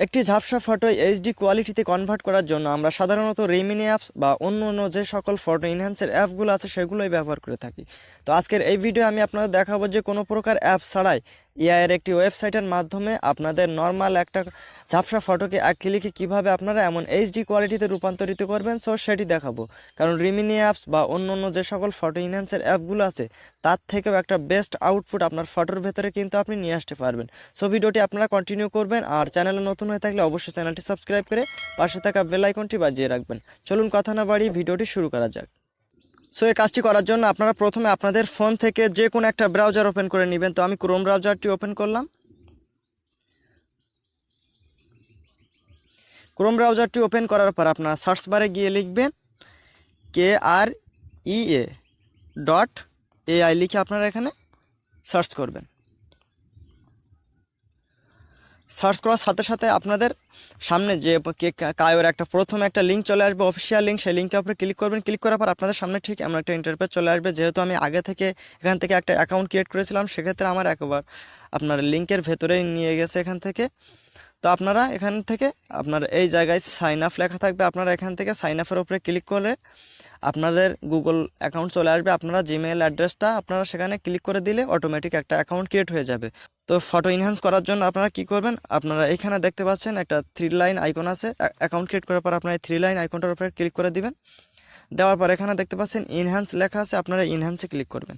একটি ঝাপসা photo HD কোয়ালিটিতে কনভার্ট করার জন্য আমরা সাধারণত রেমিনি অ্যাপস বা অন্য অন্য যে সকল ফটো ইনহ্যান্সের অ্যাপগুলো আছে সেগুলোই ব্যবহার করে থাকি। তো আজকের এই ভিডিও আমি আপনাদের দেখাবো যে কোনো প্রকার অ্যাপ ছাড়াই এআইয়ের একটি ওয়েবসাইটের মাধ্যমে আপনাদের নর্মাল একটা ঝাপসা ফটোকে এক ক্লিকে কীভাবে আপনারা এমন এইচডি কোয়ালিটিতে রূপান্তরিত করবেন সো সেটি দেখাবো। কারণ রিমিনি অ্যাপস বা অন্য অন্য যে সকল ফটো ইনহ্যান্সের অ্যাপগুলো আছে, তার থেকেও একটা বেস্ট আউটপুট আপনার ফটোর ভেতরে কিন্তু আপনি নিয়ে আসতে পারবেন। সো ভিডিওটি আপনারা কন্টিনিউ করবেন আর চ্যানেলে নতুন হয়ে থাকলে অবশ্যই চ্যানেলটি সাবস্ক্রাইব করে পাশে থাকা বেল আইকনটি বাজিয়ে রাখবেন। চলুন কথা না বাড়িয়ে ভিডিওটি শুরু করা যাক। সো এই কাজটি করার জন্য আপনারা প্রথমে আপনাদের ফোন থেকে যে কোনো একটা ব্রাউজার ওপেন করে নেবেন। তো আমি ক্রোম ব্রাউজারটি ওপেন করলাম। ক্রোম ব্রাউজারটি ওপেন করার পর আপনারা সার্চ বারে গিয়ে লিখবেন কে আর ই এ ডট এআই লিখে আপনারা এখানে সার্চ করবেন। সার্চ করার সাথে সাথে আপনাদের সামনে যে কায়োর একটা প্রথম একটা লিঙ্ক চলে আসবে অফিসিয়াল লিঙ্ক সেই লিঙ্কে আপনি ক্লিক করবেন। ক্লিক করার পর আপনাদের সামনে ঠিক এমন একটা ইন্টারপেজ চলে আসবে। যেহেতু আমি আগে থেকে এখান থেকে একটা অ্যাকাউন্ট ক্রিয়েট করেছিলাম, সেক্ষেত্রে আমার একবার আপনার লিঙ্কের ভেতরেই নিয়ে গেছে এখান থেকে। তো আপনারা এখান থেকে আপনার এই জায়গায় সাইন আপ লেখা থাকবে। আপনারা এখান থেকে সাইন আপের উপরে ক্লিক করে আপনাদের গুগল অ্যাকাউন্ট চলে আসবে। আপনারা জিমেল অ্যাড্রেসটা আপনারা সেখানে ক্লিক করে দিলে অটোমেটিক একটা অ্যাকাউন্ট ক্রিয়েট হয়ে যাবে। তো ফটো ইনহ্যান্স করার জন্য আপনারা কি করবেন? আপনারা এখানে দেখতে পাচ্ছেন একটা থ্রি লাইন আইকন আছে। অ্যাকাউন্ট ক্রিয়েট করার পর আপনারা এই থ্রি লাইন আইকনটার উপরে ক্লিক করে দিবেন। দেওয়ার পর এখানে দেখতে পাচ্ছেন ইনহ্যান্স লেখা আছে, আপনারা ইনহ্যান্সে ক্লিক করবেন।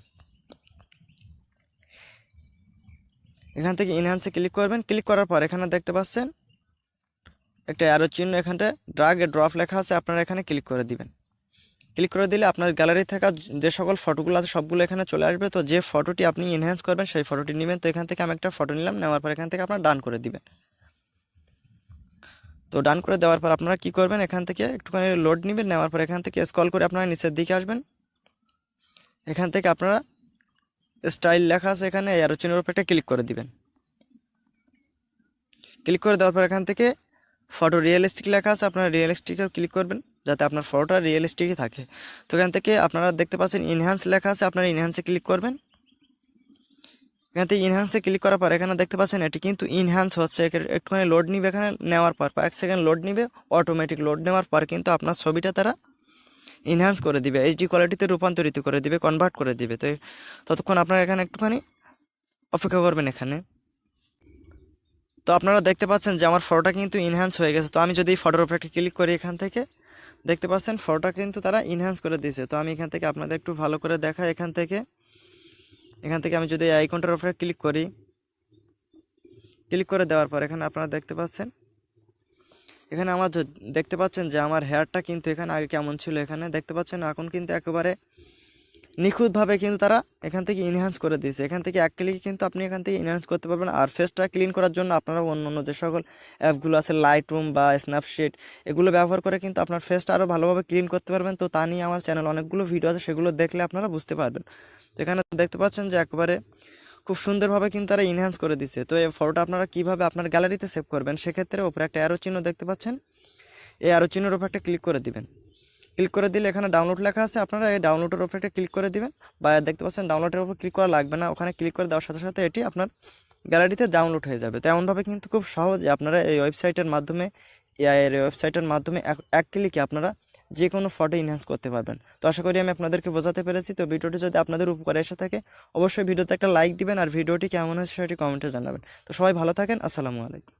এখান থেকে ইনহ্যান্সে ক্লিক করবেন। ক্লিক করার পর এখানে দেখতে পাচ্ছেন একটা অ্যারো চিহ্ন এখানটা ড্রাগ এ ড্রপ লেখা আছে, আপনারা এখানে ক্লিক করে দিবেন। ক্লিক করে দিলে আপনার গ্যালারি থাকা যে সকল ফটোগুলো আছে সবগুলো এখানে চলে আসবে। তো যে ফটোটি আপনি এনহ্যান্স করবেন, সেই ফটোটি নেবেন। তো এখান থেকে আমি একটা ফটো নিলাম, নেওয়ার পর এখান থেকে আপনার ডান করে দিবেন। তো ডান করে দেওয়ার পর আপনারা কি করবেন? এখান থেকে একটুখানি লোড নেবেন, নেওয়ার পর এখান থেকে স্কল করে আপনারা নিচের দিকে আসবেন। এখান থেকে আপনারা স্টাইল লেখা আছে এখানে এয়ারো চিহ্নের উপর একটা ক্লিক করে দিবেন। ক্লিক করে দেওয়ার পর এখান থেকে ফটো রিয়েলিস্টিক লেখা আছে, আপনারা রিয়েলিস্টিকেও ক্লিক করবেন। যাতে আপনার ফটোটা রিয়েলিস্টিকই থাকে। তো এখান থেকে আপনারা দেখতে পাচ্ছেন ইনহ্যান্স লেখা আছে, আপনারা ইনহ্যান্সে ক্লিক করবেন। এখান থেকে ইনহ্যান্সে ক্লিক করার পর এখানে দেখতে পাচ্ছেন এটি কিন্তু ইনহ্যান্স হচ্ছে। একটুখানি লোড নিবে এখানে, নেওয়ার পর, এক সেকেন্ড লোড নিবে অটোমেটিক লোড নেওয়ার পর কিন্তু আপনার ছবিটা তারা ইনহ্যান্স করে দিবে এইচডি কোয়ালিটিতে রূপান্তরিত করে দিবে কনভার্ট করে দিবে। তো ততক্ষণ আপনারা এখানে একটুখানি অপেক্ষা করবেন এখানে। তো আপনারা দেখতে পাচ্ছেন যে আমার ফটোটা কিন্তু ইনহ্যান্স হয়ে গেছে। তো আমি যদি ফটোর উপর ক্লিক করি এখান থেকে দেখতে পাচ্ছেন, ফটোটা কিন্তু তারা ইনহ্যান্স করে দিয়েছে। তো আমি এখান থেকে আপনাদের একটু ভালো করে দেখাই এখান থেকে। এখান থেকে আমি যদি আইকনটার উপরে ক্লিক করি ক্লিক করে দেওয়ার পর এখানে আপনারা দেখতে পাচ্ছেন, এখানে আমার দেখতে পাচ্ছেন যে আমার হেয়ারটা কিন্তু এখানে আগে কেমন ছিল এখানে। দেখতে পাচ্ছেন, এখন কিন্তু একেবারে নিখুঁতভাবে কিন্তু তারা এখান থেকে ইনহ্যান্স করে দিয়েছে। এখান থেকে এক ক্লিকে কিন্তু আপনি এখান থেকে ইনহ্যান্স করতে পারবেন আর ফেসটা ক্লিন করার জন্য আপনারা অন্য অন্য যে সকল অ্যাপগুলো আছে লাইট রুম বা স্ন্যাপশিট এগুলো ব্যবহার করে কিন্তু আপনার ফেসটা আরও ভালোভাবে ক্লিন করতে পারবেন। তো তা নিয়ে আমার চ্যানেল অনেকগুলো ভিডিও আছে, সেগুলো দেখলে আপনারা বুঝতে পারবেন। তো এখানে দেখতে পাচ্ছেন যে একবারে খুব সুন্দরভাবে কিন্তু তারা ইনহ্যান্স করে দিচ্ছে তো এই ফটোটা আপনারা কীভাবে আপনার গ্যালারিতে সেভ করবেন, সেক্ষেত্রে ওপরে একটা অ্যারো চিহ্ন দেখতে পাচ্ছেন। এই অ্যারো চিহ্নের উপর একটা ক্লিক করে দিবেন। ক্লিক করে দিলে এখানে ডাউনলোড লেখা আছে। আপনারা এই ডাউনলোডের উপর একটা ক্লিক করে দিবেন। বা দেখতে পাচ্ছেন ডাউনলোডের উপর ক্লিক করা লাগবে না। ওখানে ক্লিক করে দেওয়ার সাথে সাথে এটি আপনার গ্যালারিতে ডাউনলোড হয়ে যাবে। তো এমনভাবে কিন্তু খুব সহজে আপনারা এই ওয়েবসাইটের মাধ্যমে এআই এর ওয়েবসাইটের মাধ্যমে এক ক্লিকে আপনারা যে কোনো ফটো ইনহ্যান্স করতে পারবেন। তো আশা করি আমি আপনাদেরকে বোঝাতে পেরেছি। তো ভিডিওটি যদি আপনাদের উপকারে এসে থাকে, অবশ্যই ভিডিওতে একটা লাইক দিবেন। আর ভিডিওটি কেমন হয়েছে সেটি কমেন্টে জানাবেন। তো সবাই ভালো থাকেন। আসসালামু আলাইকুম।